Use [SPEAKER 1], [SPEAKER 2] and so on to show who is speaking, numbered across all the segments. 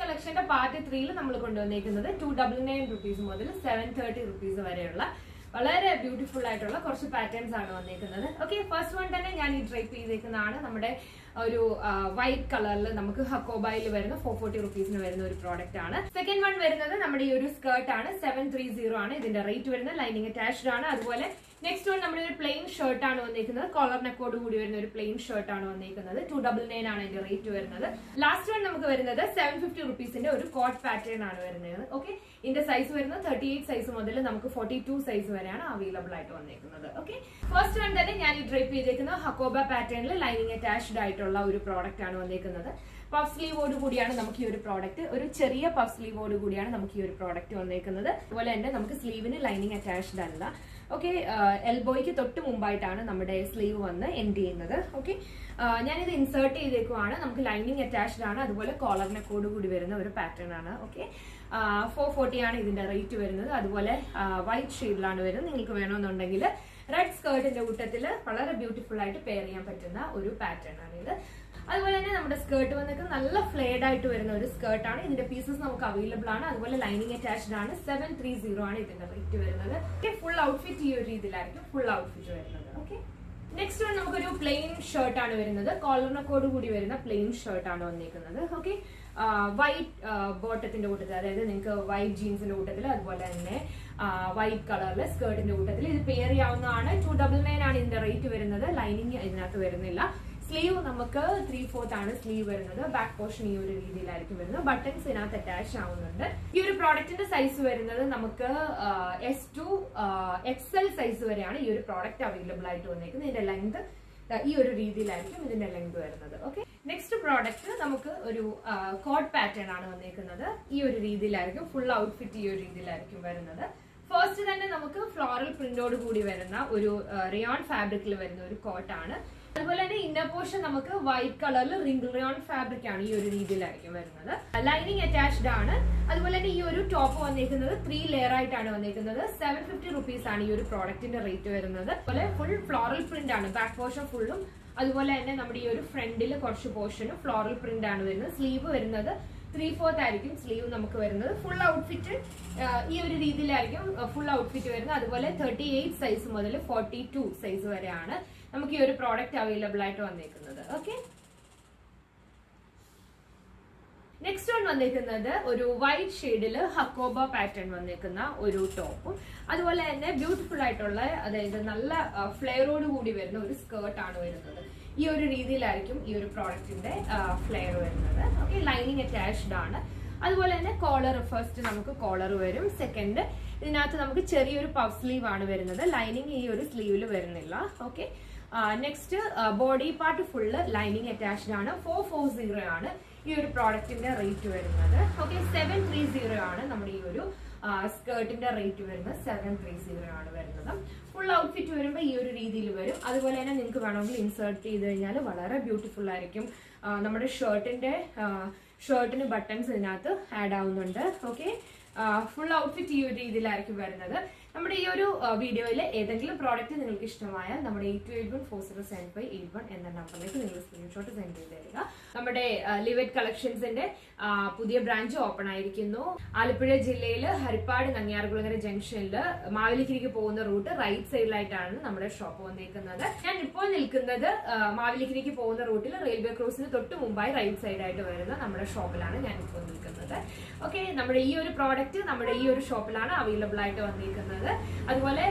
[SPEAKER 1] കളക്ഷന്റെ part ത്രീയിൽ നമ്മൾ കൊണ്ടുവന്നേക്കുന്നത് ടു ഡബിൾ നയൻ റുപ്പീസ് മുതൽ സെവൻ തേർട്ടി റുപ്പീസ് വരെയുള്ള വളരെ ബ്യൂട്ടിഫുൾ ആയിട്ടുള്ള കുറച്ച് പാറ്റേൺസ് ആണ് വന്നേക്കുന്നത്. ഓക്കെ ഫസ്റ്റ് വൺ തന്നെ ഞാൻ ഈ ഡ്രൈപ്പ് ചെയ്തേക്കുന്നതാണ്. നമ്മുടെ ഒരു വൈറ്റ് കളറിൽ നമുക്ക് ഹക്കോബായിൽ വരുന്ന ഫോർ ഫോർട്ടി റുപ്പീസിന് വരുന്ന ഒരു പ്രോഡക്റ്റ് ആണ്. സെക്കൻഡ് വൺ വരുന്നത് നമ്മുടെ ഈ ഒരു സ്കേർട്ട് ആണ്. സെവൻ ത്രീ സീറോ ആണ്. ഇതിന്റെ റേറ്റ് വരുന്നത്. ലൈനിങ് അറ്റാച്ച്ഡ് ആണ്. അതുപോലെ നെക്സ്റ്റ് വൺ നമ്മുടെ ഒരു പ്ലെയിൻ ഷർട്ട് ആണ് വന്നിരിക്കുന്നത് കോളർ നെക്കോട് കൂടി വരുന്ന ഒരു പ്ലെയിൻ ഷർട്ട് ആണ് വന്നിരിക്കുന്നത് ടു ഡബിൾ നയൻ ആണ് അതിന്റെ റേറ്റ് വരുന്നത്. ലാസ്റ്റ് വൺ നമുക്ക് വരുന്നത് സെവൻ ഫിഫ്റ്റി റുപ്പീസിന്റെ ഒരു കോട്ട് പാറ്റേൺ ആണ് വരുന്നത്. ഓക്കെ ഇതിന്റെ സൈസ് വരുന്നത് തേർട്ടി എയ്റ്റ് സൈസ് മുതൽ നമുക്ക് ഫോർട്ടി ടു സൈസ് വരെയാണ് അവൈലബിൾ ആയിട്ട് വന്നിരിക്കുന്നത് ഓക്കെ ഫസ്റ്റ് വൺ തന്നെ ഞാൻ ഡ്രൈപ്പ് ചെയ്തേക്കുന്ന ഹക്കോബ പാറ്റേണിൽ ലൈനിങ് അറ്റാച്ച്ഡ് ആയിട്ടുള്ള ഒരു പ്രോഡക്റ്റ് ആണ് വന്നിരിക്കുന്നത് പഫ് സ്ലീവോട് കൂടിയാണ് നമുക്ക് ഈ ഒരു പ്രോഡക്റ്റ് ഒരു ചെറിയ പഫ് സ്ലീവോട് കൂടിയാണ് നമുക്ക് ഈ ഒരു പ്രോഡക്റ്റ് വന്നേക്കുന്നത്. അതുപോലെ തന്നെ നമുക്ക് സ്ലീവിന് ലൈനിങ് അറ്റാച്ച്ഡ് അല്ല ഓക്കെ എൽബോയ്ക്ക് തൊട്ട് മുമ്പായിട്ടാണ് നമ്മുടെ സ്ലീവ് വന്ന് എൻഡ് ചെയ്യുന്നത് ഓക്കെ ഞാനിത് ഇൻസേർട്ട് ചെയ്തേക്കുവാണ്. നമുക്ക് ലൈനിങ് അറ്റാച്ച്ഡ് ആണ്. അതുപോലെ കോളറിനെ നെക്കോട് കൂടി വരുന്ന ഒരു പാറ്റേൺ ആണ് ഓക്കെ ഫോർ ഫോർട്ടി ആണ് ഇതിന്റെ റേറ്റ് വരുന്നത്. അതുപോലെ വൈറ്റ് ഷെയ്ഡിലാണ് വരുന്നത്. നിങ്ങൾക്ക് വേണമെന്നുണ്ടെങ്കിൽ റെഡ് സ്കേർട്ടിന്റെ കൂട്ടത്തിൽ വളരെ ബ്യൂട്ടിഫുൾ ആയിട്ട് പെയർ ചെയ്യാൻ പറ്റുന്ന ഒരു പാറ്റേൺ ആണ് ഇത്. അതുപോലെ തന്നെ നമ്മുടെ സ്കേർട്ട് വന്നിട്ട് നല്ല ഫ്ലേഡ് ആയിട്ട് വരുന്ന ഒരു സ്കേർട്ട് ആണ്. ഇതിന്റെ പീസസ് നമുക്ക് അവൈലബിൾ ആണ്. അതുപോലെ ലൈനിങ് അറ്റാച്ച്ഡ് ആണ്. സെവൻ ത്രീ സീറോ ആണ് ഇതിന്റെ റേറ്റ് വരുന്നത്. ഫുൾ ഔട്ട്ഫിറ്റ് ഈ ഒരു രീതിയിലായിരിക്കും ഫുൾ ഔട്ട്ഫിറ്റ് വരുന്നത്. ഓക്കെ നെക്സ്റ്റ് വൺ നമുക്കൊരു പ്ലെയിൻ ഷർട്ട് ആണ് വരുന്നത്. കോളറിനക്കോട് കൂടി വരുന്ന പ്ലെയിൻ ഷർട്ട് ആണ് വന്നിരിക്കുന്നത് ഓക്കെ വൈറ്റ് ബോട്ടത്തിന്റെ കൂട്ടത്തിൽ അതായത് നിങ്ങൾക്ക് വൈറ്റ് ജീൻസിന്റെ കൂട്ടത്തിൽ അതുപോലെ തന്നെ വൈറ്റ് കളറിലെ സ്കേർട്ടിന്റെ കൂട്ടത്തിൽ ഇത് പെയർ ചെയ്യാവുന്നതാണ്. ടു ഡബിൾ നയൻ ആണ് ഇതിന്റെ റേറ്റ് വരുന്നത്. ലൈനിങ് ഇതിനകത്ത് വരുന്നില്ല. സ്ലീവ് നമുക്ക് ത്രീ ഫോർത്ത് ആണ് സ്ലീവ് വരുന്നത്. ബാക്ക് പോർഷൻ ഈ ഒരു രീതിയിലായിരിക്കും വരുന്നത്. ബട്ടൺസ് ഇതിനകത്ത് അറ്റാച്ച് ആവുന്നുണ്ട്. ഈ ഒരു പ്രോഡക്റ്റിന്റെ സൈസ് വരുന്നത് നമുക്ക് എസ് ടു എക്സൽ സൈസ് വരെയാണ് ഈ ഒരു പ്രോഡക്റ്റ് അവൈലബിൾ ആയിട്ട് വന്നിരിക്കുന്നത് ഇതിന്റെ ലെങ്ത് ഈ ഒരു രീതിയിലായിരിക്കും ഇതിന്റെ ലെങ്ത് വരുന്നത്. ഓക്കെ നെക്സ്റ്റ് പ്രോഡക്റ്റ് നമുക്ക് ഒരു കോട്ട് പാറ്റേൺ ആണ് വന്നിരിക്കുന്നത് ഈ ഒരു രീതിയിലായിരിക്കും ഫുൾ ഔട്ട്ഫിറ്റ് ഈ ഒരു രീതിയിലായിരിക്കും വരുന്നത്. ഫസ്റ്റ് തന്നെ നമുക്ക് ഫ്ലോറൽ പ്രിന്റോട് കൂടി വരുന്ന ഒരു റിയോൺ ഫാബ്രിക്കിൽ വരുന്ന ഒരു കോട്ടാണ് അതുപോലെ തന്നെ ഇന്നർ പോർഷൻ നമുക്ക് വൈറ്റ് കളറിൽ റിംഗിൾ റിയോൺ ഫാബ്രിക് ആണ് ഈ ഒരു രീതിയിലായിരിക്കും വരുന്നത്. ലൈനിങ് അറ്റാച്ച്ഡ് ആണ്. അതുപോലെ തന്നെ ഈ ഒരു ടോപ്പ് വന്നേക്കുന്നത് ത്രീ ലെയർ ആയിട്ടാണ് വന്നേക്കുന്നത്. സെവൻ ഫിഫ്റ്റി റുപ്പീസ് ആണ് ഈ ഒരു പ്രോഡക്റ്റിന്റെ റേറ്റ് വരുന്നത്. അതുപോലെ ഫുൾ ഫ്ലോറൽ പ്രിന്റ് ആണ്. ബാക്ക് പോർഷൻ ഫുള്ളും അതുപോലെ തന്നെ നമ്മുടെ ഈ ഒരു ഫ്രണ്ടിൽ കുറച്ച് പോർഷനും ഫ്ലോറൽ പ്രിന്റ് ആണ് വരുന്നത്. സ്ലീവ് വരുന്നത് ത്രീ ഫോർത്ത് ആയിരിക്കും സ്ലീവ് നമുക്ക് വരുന്നത്. ഫുൾ ഔട്ട്ഫിറ്റ് ഈ ഒരു രീതിയിലായിരിക്കും ഫുൾ ഔട്ട്ഫിറ്റ് വരുന്നത്. അതുപോലെ തേർട്ടി എയ്റ്റ് സൈസ് മുതൽ ഫോർട്ടി ടു സൈസ് വരെയാണ് നമുക്ക് ഈ ഒരു പ്രോഡക്റ്റ് അവൈലബിൾ ആയിട്ട് വന്നേക്കുന്നത്. ഓക്കെ നെക്സ്റ്റ് വൺ വന്നേക്കുന്നത് ഒരു വൈറ്റ് ഷെയ്ഡിൽ ഹക്കോബ പാറ്റേൺ വന്നിരിക്കുന്ന ഒരു ടോപ്പും അതുപോലെ തന്നെ ബ്യൂട്ടിഫുൾ ആയിട്ടുള്ള അതായത് നല്ല ഫ്ലെയറോട് കൂടി വരുന്ന ഒരു സ്കേർട്ട് ആണ് വരുന്നത്. ഈ ഒരു രീതിയിലായിരിക്കും ഈ ഒരു പ്രോഡക്റ്റിന്റെ ഫ്ലെയർ വരുന്നത്. ഓക്കെ ലൈനിങ് അറ്റാച്ച്ഡ് ആണ്. അതുപോലെ തന്നെ കോളർ ഫസ്റ്റ് നമുക്ക് കോളർ വരും. സെക്കൻഡ് ഇതിനകത്ത് നമുക്ക് ചെറിയൊരു പഫ് സ്ലീവ് ആണ് വരുന്നത്. ലൈനിങ് ഈ ഒരു സ്ലീവിൽ വരുന്നില്ല. Okay next body part full lining attached ആണ്. ഫോർ ഫോർ സീറോ ആണ്. ഈ ഒരു പ്രോഡക്റ്റിന്റെ റേറ്റ് വരുന്നത്. ഓക്കെ സെവൻ ത്രീ സീറോ ആണ് നമ്മുടെ ഈ ഒരു സ്കേർട്ടിന്റെ റേറ്റ് വരുന്നത്. സെവൻ ത്രീ സീറോ ആണ് വരുന്നത്. ഫുൾ ഔട്ട്ഫിറ്റ് വരുമ്പോൾ ഈ ഒരു രീതിയിൽ വരും. അതുപോലെ തന്നെ നിങ്ങൾക്ക് വേണമെങ്കിൽ ഇൻസേർട്ട് ചെയ്ത് കഴിഞ്ഞാൽ വളരെ ബ്യൂട്ടിഫുൾ ആയിരിക്കും. നമ്മുടെ ഷർട്ടിന്റെ ഷർട്ടിന് ബട്ടൺസ് ഇതിനകത്ത് ആഡ് ആവുന്നുണ്ട്. ഓക്കെ ഫുൾ ഔട്ട്ഫിറ്റ് ഈ ഒരു രീതിയിലായിരിക്കും വരുന്നത്. നമ്മുടെ ഈ ഒരു വീഡിയോയിൽ ഏതെങ്കിലും പ്രോഡക്റ്റ് നിങ്ങൾക്ക് ഇഷ്ടമായ നമ്മുടെ eight two eight one four zero seven five eight one എന്ന നമ്പറിലേക്ക് നിങ്ങൾ സ്ക്രീൻഷോട്ട് സെൻഡ് ചെയ്ത് തരിക. നമ്മുടെ ലിവറ്റ് കളക്ഷൻസിന്റെ പുതിയ ബ്രാഞ്ച് ഓപ്പൺ ആയിരിക്കുന്നു. ആലപ്പുഴ ജില്ലയിൽ ഹരിപ്പാട് നങ്ങിയാർകുളങ്ങര ജംഗ്ഷനിൽ മാവിലിക്കിരിക്ക് പോകുന്ന റൂട്ട് റൈറ്റ് സൈഡിലായിട്ടാണ് നമ്മുടെ ഷോപ്പ് വന്നിരിക്കുന്നത് ഞാൻ ഇപ്പോൾ നിൽക്കുന്നത് മാവിലിക്കിരിക്ക് പോകുന്ന റൂട്ടിൽ റെയിൽവേ ക്രോസിന് തൊട്ട് മുമ്പായി റൈറ്റ് സൈഡായിട്ട് വരുന്ന നമ്മുടെ ഷോപ്പിലാണ് ഞാൻ ഇപ്പോൾ നിൽക്കുന്നത്. ഓക്കെ നമ്മുടെ ഈ ഒരു പ്രോഡക്റ്റ് നമ്മുടെ ഈ ഒരു ഷോപ്പിലാണ് അവൈലബിൾ ആയിട്ട് വന്നിരിക്കുന്നത്. അതുപോലെ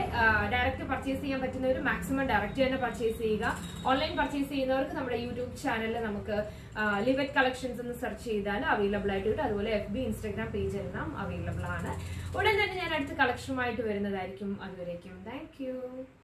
[SPEAKER 1] ഡയറക്റ്റ് പർച്ചേസ് ചെയ്യാൻ പറ്റുന്നവർ മാക്സിമം ഡയറക്റ്റ് തന്നെ പർച്ചേസ് ചെയ്യുക. ഓൺലൈൻ പർച്ചേസ് ചെയ്യുന്നവർക്ക് നമ്മുടെ യൂട്യൂബ് ചാനലിൽ നമുക്ക് ലിവറ്റ് കളക്ഷൻസ് എന്ന് സെർച്ച് ചെയ്താൽ അവൈലബിൾ ആയിട്ട് കിട്ടും. അതുപോലെ എഫ് ബി ഇൻസ്റ്റാഗ്രാം പേജ് എല്ലാം അവൈലബിൾ ആണ്. ഉടൻ തന്നെ ഞാൻ അടുത്ത കളക്ഷനുമായിട്ട് വരുന്നതായിരിക്കും. അതുവരേക്കും. താങ്ക്